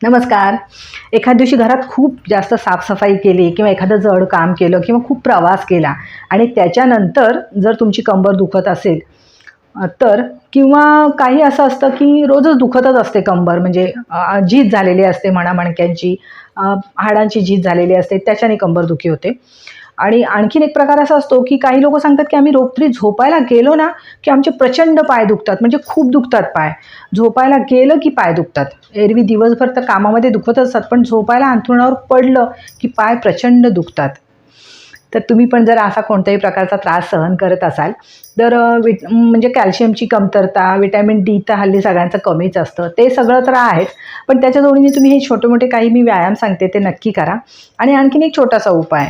नमस्कार. एखाद दिवशी घरात खूप जास्त साफसफाई केली किंवा एखादं जड काम केलं किंवा खूप प्रवास केला आणि त्याच्यानंतर जर तुमची कंबर दुखत असेल तर किंवा काही असं असतं की रोजच दुखतच असते कंबर म्हणजे झीज झालेली असते म्हणा मणक्यांची हाडांची झीज झालेली असते त्याच्याने कंबर दुखी होते. आणि आणखीन एक प्रकार असा असतो की काही लोक सांगतात की आम्ही रात्री झोपायला गेलो ना की आमचे प्रचंड पाय दुखतात म्हणजे खूप दुखतात पाय. झोपायला गेलं की पाय दुखतात. एरवी दिवसभर तर कामामध्ये दुखत असतात पण झोपायला अंथरुणावर पडलं की पाय प्रचंड दुखतात. तर तुम्ही पण जर असा कोणत्याही प्रकारचा त्रास सहन करत असाल तर विट म्हणजे कॅल्शियमची कमतरता विटॅमिन डी तर हल्ली सगळ्यांचं कमीच असतं. ते सगळं तर आहेच पण त्याच्या जोडीने तुम्ही हे छोटे मोठे काही मी व्यायाम सांगते ते नक्की करा. आणि आणखीन एक छोटासा उपाय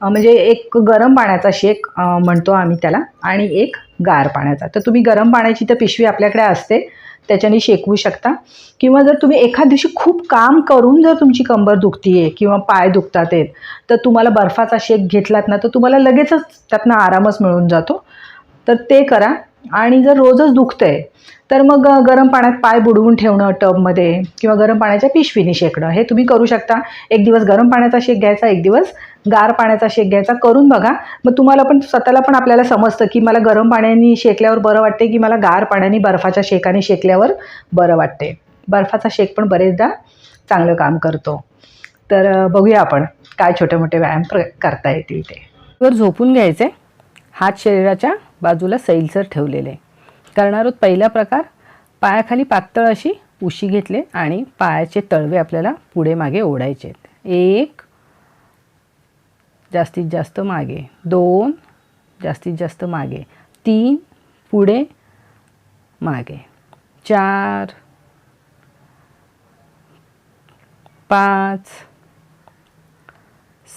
म्हणजे एक गरम पाण्याचा शेक म्हणतो आम्ही त्याला आणि एक गार पाण्याचा. तर तुम्ही गरम पाण्याची तर पिशवी आपल्याकडे असते त्याच्याने शेकवू शकता. किंवा जर तुम्ही एखाद दिवशी खूप काम करून जर तुमची कंबर दुखती आहे किंवा पाय दुखतात आहेत तर तुम्हाला बर्फाचा शेक घेतलात ना तर तुम्हाला लगेचच त्यातनं आरामच मिळून जातो. तर ते करा. आणि जर रोजच दुखतंय तर मग गरम पाण्यात पाय बुडवून ठेवणं टबमध्ये किंवा गरम पाण्याच्या पिशवीने शेकणं हे तुम्ही करू शकता. एक दिवस गरम पाण्याचा शेक घ्यायचा एक दिवस गार पाण्याचा शेक घ्यायचा करून बघा. मग तुम्हाला पण स्वतःला पण आपल्याला समजतं की मला गरम पाण्याने शेकल्यावर बरं वाटते की मला गार पाण्याने बर्फाच्या शेकाने शेकल्यावर बरं वाटते बर्फाचा शेक पण बरेचदा चांगलं काम करतो. तर बघूया आपण काय छोटे मोठे व्यायाम प्र करता येतील ते. वर झोपून घ्यायचे. हात शरीराच्या बाजूला सैलसर ठेवलेले. करणार आहोत पहिला प्रकार पायाखाली पातळ अशी उशी घेतले आणि पायाचे तळवे आपल्याला पुढे मागे ओढायचे. एक जास्तीत जास्त मागे. दोन जास्तीत जास्त मागे. तीन पुढे मागे. चार पाच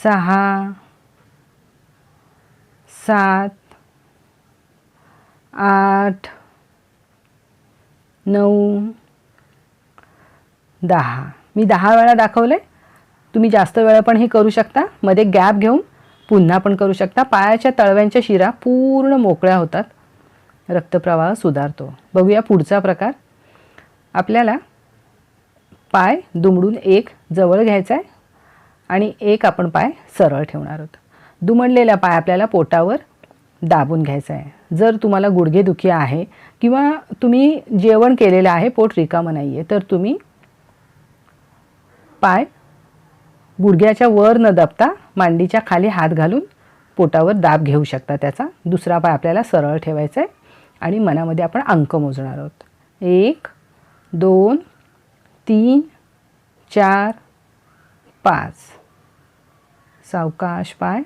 सहा सात आठ नऊ दहा. मी दहा वेळा दाखवले. तुम्ही जास्त वेळा पण हे करू शकता. मध्ये गॅप घेऊन पुन्हा पण करू शकता. पायाच्या तळव्यांच्या शिरा पूर्ण मोकळ्या होतात. रक्तप्रवाह सुधारतो. बघूया पुढचा प्रकार. आपल्याला पाय दुमडून एक जवळ घ्यायचा आहे आणि एक आपण पाय सरळ ठेवणार आहोत. दुमडलेला पाय आपल्याला पोटावर दाबून घ्यायचा आहे. जर तुम्हाला गुडघेदुखी आहे किंवा तुम्ही जेवण केलेलं आहे पोट रिकामं नाही आहे तर तुम्ही पाय गुडघ्याच्या वर न दबता मांडीच्या खाली हात घालून पोटावर दाब घेऊ शकता. त्याचा दुसरा पाय आपल्याला सरळ ठेवायचा आहे आणि मनामध्ये आपण अंक मोजणार आहोत. एक दोन तीन चार पाच. सावकाश पाय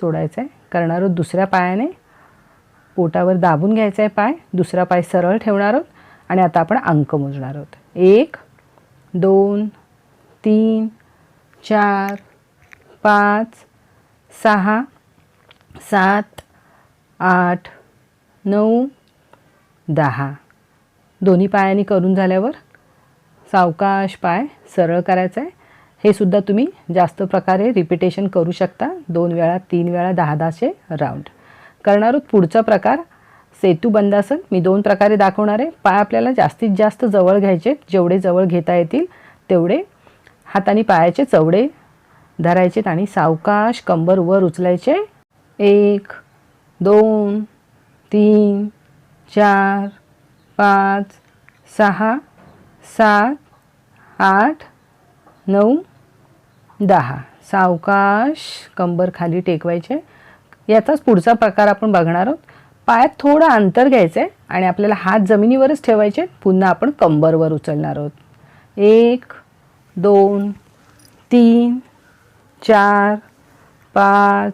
सोडायचा आहे करणार आहोत दुसऱ्या पायाने. पोटावर दाबून घ्यायचा आहे पाय. दुसरा पाय सरळ ठेवणार आहोत आणि आता आपण अंक मोजणार आहोत. एक दोन तीन चार पाच सहा सात आठ नऊ दहा. दोन्ही पायांनी करून झाल्यावर सावकाश पाय सरळ करायचं आहे हे सुद्धा तुम्ही जास्त प्रकारे रिपिटेशन करू शकता. दोन वेळा तीन वेळा दहा दहाचे राऊंड करणार आहोत पुढचा प्रकार सेतू बंदासन. मी दोन प्रकारे दाखवणार आहे. पाय आपल्याला जास्तीत जास्त जवळ घ्यायचे. जेवढे जवळ घेता येतील तेवढे हाताने पायाचे चवडे धरायचेत आणि सावकाश कंबर वर उचलायचे. एक दोन तीन चार पाच सहा सात आठ नऊ दहा. सावकाश कंबर खाली टेकवायचे. याचाच पुढचा प्रकार आपण बघणार आहोत. पायात थोडं अंतर घ्यायचं आहे आणि आपल्याला हात जमिनीवरच ठेवायचे. पुन्हा आपण कंबरवर उचलणार आहोत. एक दोन तीन चार पाच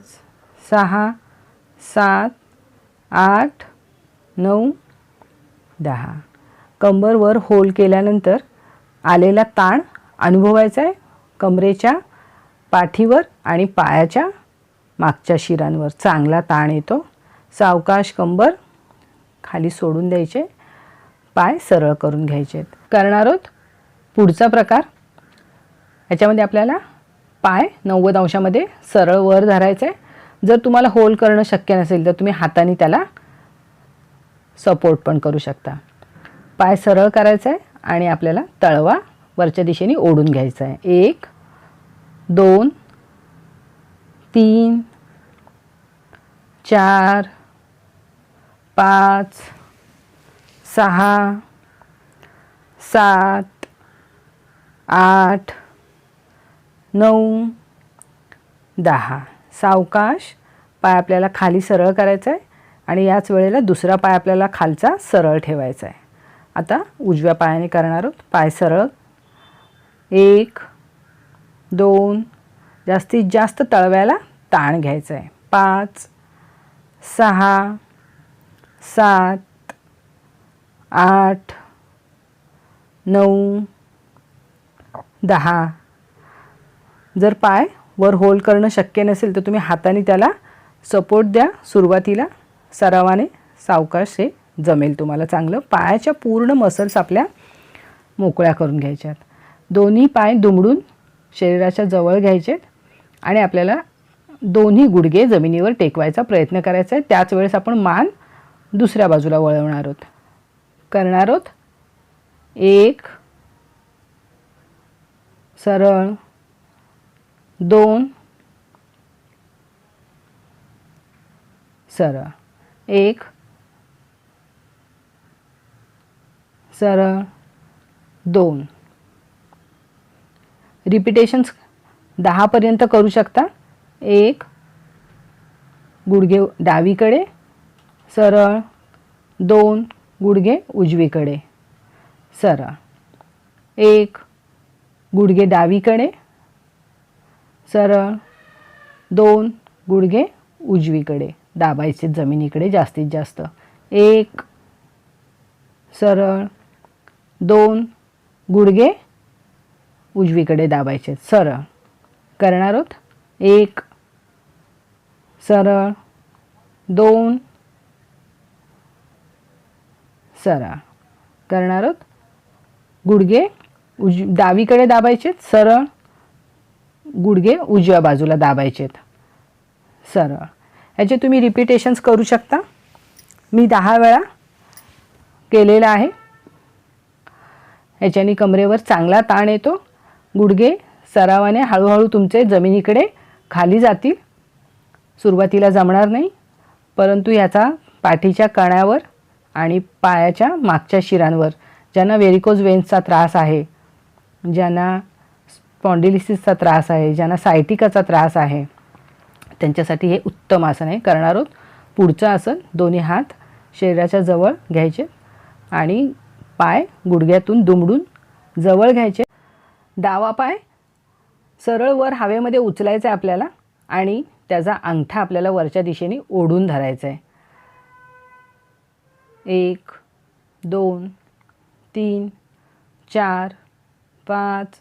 सहा सात आठ नऊ दहा. कंबरवर होल केल्यानंतर आलेला ताण अनुभवायचा आहे कमरेच्या पाठीवर आणि पायाच्या मागच्या शिरांवर. चांगला ताण येतो. सावकाश कंबर खाली सोडून द्यायचे. पाय सरळ करून घ्यायचे. करणार आहोत पुढचा प्रकार. याच्यामध्ये आपल्याला पाय नव्वद अंशामध्ये सरळ वर धरायचं आहे जर तुम्हाला होल करणं शक्य नसेल तर तुम्ही हाताने त्याला सपोर्ट पण करू शकता. पाय सरळ करायचा आहे आणि आपल्याला तळवा वरच्या दिशेने ओढून घ्यायचं आहे. एक दोन तीन चार पाच सहा सात आठ नऊ दहा. सावकाश पाय आपल्याला खाली सरळ करायचा आहे आणि याच वेळेला दुसरा पाय आपल्याला खालचा सरळ ठेवायचा आहे. आता उजव्या पायाने करणार आहोत. पाय सरळ एक दोन जास्तीत जास्त तळव्याला ताण घ्यायचा आहे पाच सहा सात आठ नऊ दहा. जर पाय वर होल्ड करणं शक्य नसेल तर तुम्ही हाताने त्याला सपोर्ट द्या. सुरुवातीला सरावाने सावकाश हे जमेल तुम्हाला चांगलं. पायाच्या पूर्ण मसल्स आपल्या मोकळ्या करून घ्यायच्यात. दोन्ही पाय दुमडून शरीराच्या जवळ घ्यायचे आणि आपल्याला दोन्ही गुडघे जमिनीवर टेकवायचा प्रयत्न करायचा आहे. त्याच वेळेस आपण मान दुसऱ्या बाजूला वळवणार आहोत. करणार आहोत. एक सरळ दोन सरळ. एक सरळ दोन. रिपिटेशन्स दहापर्यंत करू शकता. एक गुडघे डावीकडे सरळ दोन गुडघे उजवीकडे. सरळ. एक गुडघे डावीकडे सरळ दोन गुडघे उजवीकडे. दाबायचे जमिनीकडे जास्तीत जास्त. एक सरळ दोन गुडघे उजवीकडे दाबायचे. सरळ. करणार आहोत? एक. सरळ. दोन. सरळ. करणार आहोत? गुडघे उज डावीकडे दाबायचे. सरळ. गुडघे उजव्या बाजूला दाबायचेत सरळ. ह्याचे तुम्ही रिपिटेशन्स करू शकता. मी दहा वेळा केलेला आहे. ह्याच्याने कमरेवर चांगला ताण येतो. गुडघे सरावाने हळूहळू तुमचे जमिनीकडे खाली जातील. सुरुवातीला जमणार नाही परंतु ह्याचा पाठीच्या कण्यावर आणि पायाच्या मागच्या शिरांवर ज्यांना व्हेरिकोज वेन्सचा त्रास आहे ज्यांना स्पॉन्डिलिसिसचा त्रास आहे ज्यांना सायटिकाचा त्रास आहे त्यांच्यासाठी हे उत्तम आसन आहे. करणार आहोत. पुढचं आसन दोन्ही हात शरीराच्या जवळ घ्यायचे आणि पाय गुडघ्यातून दुमडून जवळ घ्यायचे. डावा पाय. सरळ वर हवेमध्ये उचलायचा आहे आपल्याला आणि त्याचा अंगठा आपल्याला वरच्या दिशेने ओढून धरायचा आहे एक दोन तीन चार पाच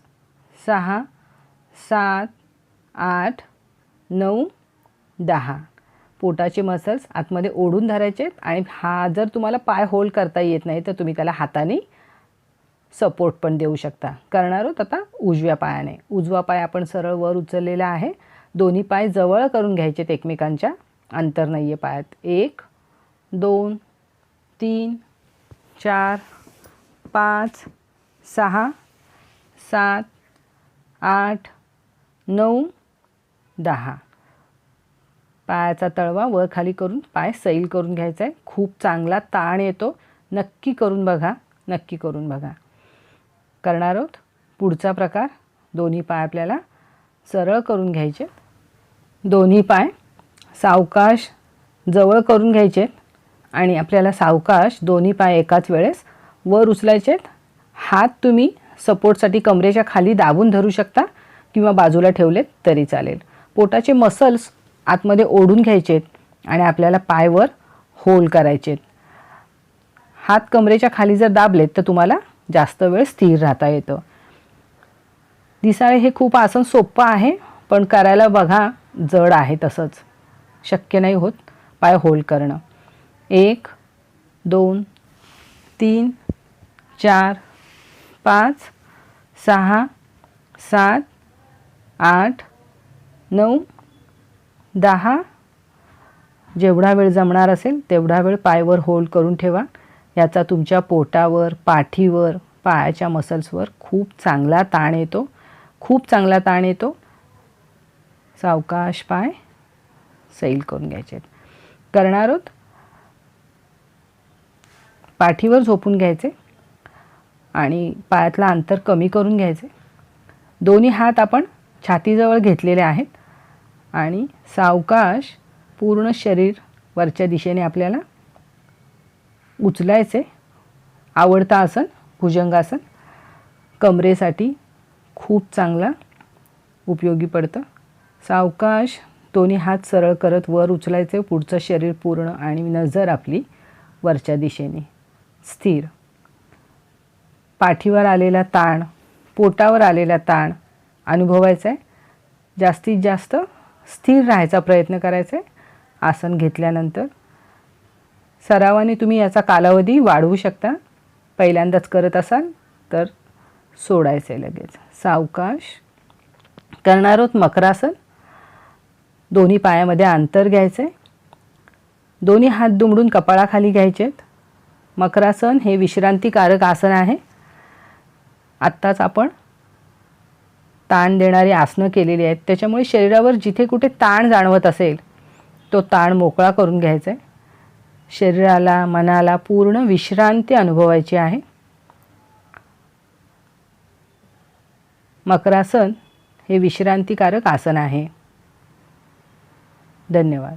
सहा सात आठ नऊ दहा. पोटाचे मसल्स आतमध्ये ओढून धरायचे आहेत आणि हा जर तुम्हाला पाय होल्ड करता येत नाही तर तुम्ही त्याला हाताने सपोर्ट पण देऊ शकता. करणार आहोत आता उजव्या पायाने. उजवा पाय आपण सरळ वर उचललेला आहे. दोन्ही पाय जवळ करून घ्यायचेत एकमेकांच्या. अंतर नाही आहे पायात. एक दोन तीन चार पाच सहा सात आठ नऊ दहा. पायाचा तळवा वर खाली करून पाय सैल करून घ्यायचा आहे खूप चांगला ताण येतो. नक्की करून बघा. नक्की करून बघा. करणार आहोत. पुढचा प्रकार दोन्ही पाय आपल्याला सरळ करून घ्यायचे. दोन्ही पाय सावकाश जवळ करून घ्यायचे आणि आपल्याला सावकाश दोन्ही पाय एकाच वेळेस वर उचलायचे. हात तुम्ही सपोर्टसाठी कमरेच्या खाली दाबून धरू शकता किंवा बाजूला ठेवलेत तरी चालेल. पोटाचे मसल्स आतमध्ये ओढून घ्यायचेत आणि आपल्याला पायवर होल्ड करायचेत हात कमरेच्या खाली जर दाबलेत तर तुम्हाला जास्त वेळ स्थिर राहता येतं. दिसाळे हे खूप आसन सोपं आहे पण करायला बघा जड आहे तसंच. शक्य नाही होत पाय होल्ड करणं. एक दोन तीन चार पाच सहा सात आठ नऊ दहा. जेवढा वेळ जमणार असेल तेवढा वेळ पायवर होल्ड करून ठेवा. याचा तुमच्या पोटावर पाठीवर पायाच्या मसल्सवर खूप चांगला ताण येतो. खूप चांगला ताण येतो. सावकाश पाय सैल करून घ्यायचे करणार आहोत पाठीवर झोपून घ्यायचे आणि पायातलं अंतर कमी करून घ्यायचे. दोन्ही हात आपण छातीजवळ घेतलेले आहेत आणि सावकाश पूर्ण शरीर वरच्या दिशेने आपल्याला उचलायचे. आवडता आसन भुजंगासन कमरेसाठी खूप चांगला उपयोगी पडतं. सावकाश दोन्ही हात सरळ करत वर उचलायचे पुढचं शरीर पूर्ण आणि नजर आपली वरच्या दिशेने. स्थिर. पाठीवर आलेला ताण पोटावर आलेला ताण अनुभवायचा आहे. जास्तीत जास्त स्थिर राहायचा प्रयत्न करायचा आहे. आसन घेतल्यानंतर सरावाने तुम्ही याचा कालावधी वाढवू शकता. पहिल्यांदाच करत असाल तर सोडायचं आहे लगेच. सावकाश करणार आहोत मकरासन दोन्ही पायामध्ये अंतर घ्यायचं आहे दोन्ही हात दुमडून कपाळाखाली घ्यायचे आहेत मकरासन हे विश्रांतीकारक आसन आहे. आत्ताच आपण ताण देणारी आसनं केलेली आहेत. त्याच्यामुळे शरीरावर जिथे कुठे ताण जाणवत असेल तो ताण मोकळा करून घ्यायचा आहे शरीराला मनाला पूर्ण विश्रांती अनुभवायची आहे. मकरासन हे विश्रांतिकारक आसन आहे. धन्यवाद.